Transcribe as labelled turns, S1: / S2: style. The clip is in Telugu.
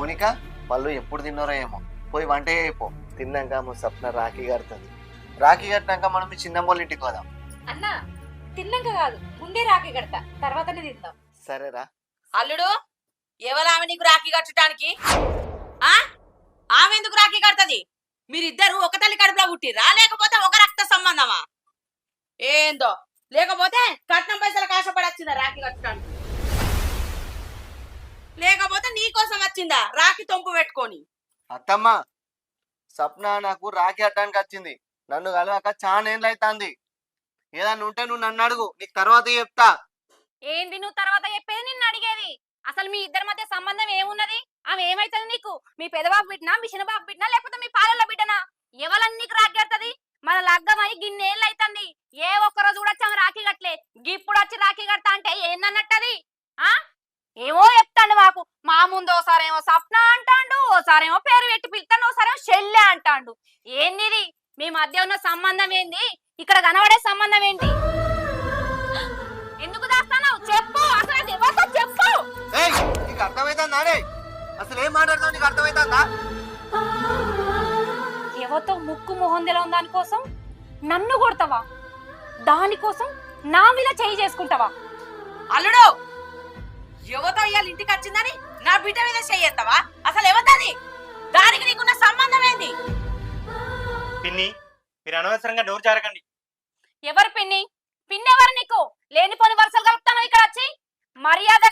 S1: మోనిక వాళ్ళు ఎప్పుడు తిన్నారో ఏమో. పోయి వంట అయిపో తిన్నాక మా సప్న రాఖీ కడుతుంది. రాఖీ కట్టినాక మనం మీ చిన్నమ్మోళ్ళ ఇంటికి పోదాం.
S2: అన్న తిన్నాక కాదు ముందే రాకి కడతా. తర్వాతనే తిందాం.
S1: సరేరా
S3: అల్లుడు ఎవరామె నీకు రాఖీ కట్టడానికి? ఆ? ఆమె ఎందుకు రాఖీ కడుతుంది? మీరిద్దరు ఒక తల్లి కడుపులో పుట్టిర్రా? లేకపోతే ఒక రక్త సంబంధమా? ఏందో? లేకపోతే కట్నం పైసలు వచ్చిందా? రాఖీ తొంపు పెట్టుకొని.
S1: అత్తమ్మ సప్న నాకు రాఖీ కట్టడానికి వచ్చింది. నన్ను కలవక చాలా అవుతుంది ఏదన్నా ఉంటే నువ్వు నన్ను అడుగు నీకు తర్వాత చెప్తా.
S2: ఏంది నువ్వు తర్వాత చెప్పేది నిన్ను అడిగేది? అసలు మీ ఇద్దరి మధ్య సంబంధం ఏమున్నది? ఆమె ఏమైతుంది నీకు? మీ పెదబాబు బిడ్డనా? మీ చిన్నబాబు బిడ్డనా? లేకపోతే మీ పాలల బిడ్డనా? ఎవరని నీకు రాకెడతది మన లగ్గమై గిన్నేళ్ళు అవుతుంది ఏ ఒక్క రోజు కూడా వచ్చి ఆమె రాఖీ కట్టలే. ఇప్పుడు వచ్చి రాఖీ కడతా అంటే ఏందన్నట్టది? ఆ? ఏమో చెప్తాండు మాకు. మా ముందు ఓసారేమో సప్న అంటాండు ఓసారేమో పేరు పెట్టి పిలుతాను ఓసారేమో చెల్లె అంటాండు. ఏంది మీ మధ్య ఉన్న సంబంధం ఏంది? ఇక్కడ కనబడే సంబంధం ఏంటి? ఎందుకు దాస్తావు చెప్పు అసలు అది ఎవరితో చెప్పు?
S1: ఏయ్ నీకు అర్థమవుతుందా రే? అసలు ఏం మాట్లాడుతావు నీకు అర్థమవుతుందా
S2: ఎవరితో ముక్కు మొహం తెలవని దానికోసం నన్ను కొడతావా? దానికోసం నా మీద చేయి చేసుకుంటావా?
S3: అల్లుడు! యువత ఇవాళ ఇంటికి వచ్చిందని నా బిడ్డ మీద చెయ్యేస్తావా అసలు ఎవతది దానికి నీకున్న సంబంధం ఏంది?
S4: పిన్ని మీరు అనవసరంగా డోర్ జారకండి.
S2: ఎవరు పిన్ని? పిన్ని ఎవరు నీకు? లేనిపోని వరుసలు కలుపుతాను ఇక్కడ వచ్చి? మర్యాద